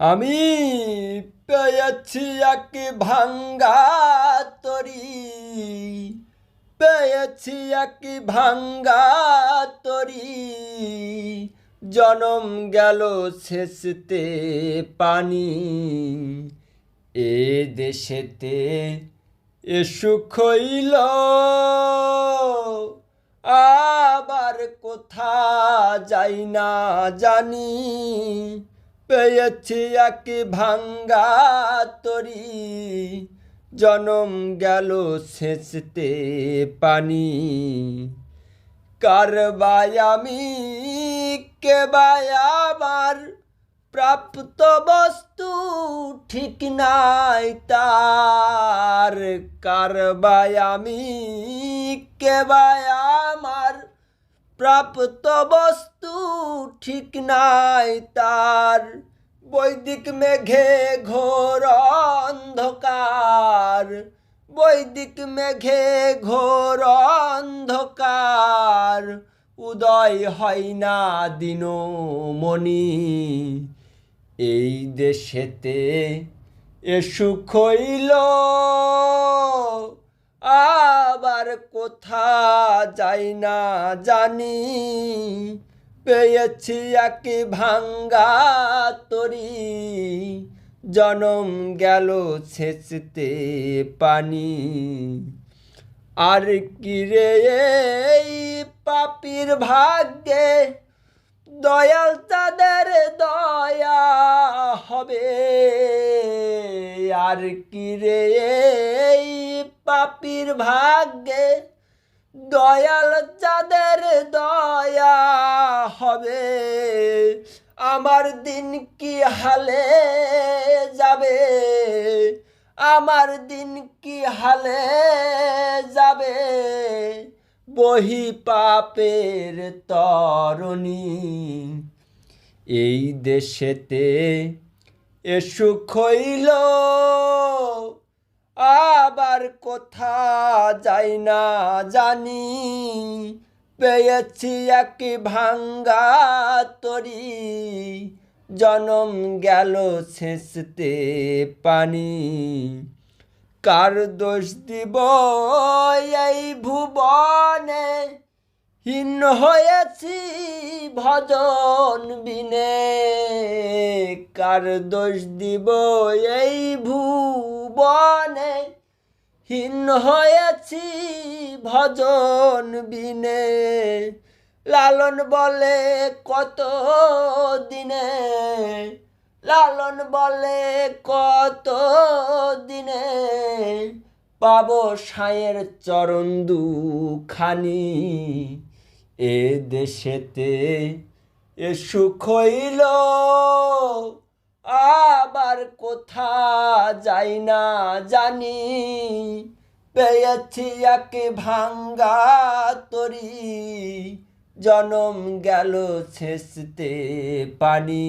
আমি পেয়েছি এক ভাঙ্গা তরি। পেয়েছি এক ভাঙ্গা তরি। জনম গেল শেষতে পানি। এ দেশেতে এ সুখ হইল। আবার কোথা যাই না জানি। পেয়েছি এক ভাঙ্গা তরি। জনম গেল শেষতে পানি। কারবাই আমি কেবাই আবার প্রাপ্ত বস্তু ঠিক নাই তার। কারবাই আমি কেবাই আমার প্রাপ্ত বস্তু ঠিক নাই তার। বৈদিক মেঘে ঘোর অন্ধকার। বৈদিক মেঘে ঘোর অন্ধকার। উদয় হয় না দিন মনি এই দেশেতে এ সুখ হইল। আবার কোথা যাই না জানি। পেয়েছি এক ভাঙ্গা তরি। জনম গেল ছেঁচতে পানি। আর কি রে এই পাপির ভাগ্যে? দয়াল তাদের দয়া হবে। আর কি রে এই পাপির ভাগ্যে? দয়াল যাদের দয়া হবে, আমার দিন কি হালে যাবে? আমার দিন কি হালে যাবে? বহি পাপের তরণী, এই দেশেতে এ সুখ আবার কোথা যাই না জানি। পেয়েছি এক ভাঙ্গা তরি। জনম গেল শেষতে পানি। কার দোষ দিব এই ভুবনে? হীন হয়েছি ভজন বিনে। কার দোষ দিব এই ভুবনে? হীন হয়েছি ভজন বিনে। লালন বলে কত দিনে? লালন বলে কত দিনে? পাবো সায়ের চরণ দুখানি। এ দেশেতে এ সুখ হইল, আবার কোথা যাই না জানি। পেয়েছি একে ভাঙ্গা তরি, জনম গেল শেষতে পানি।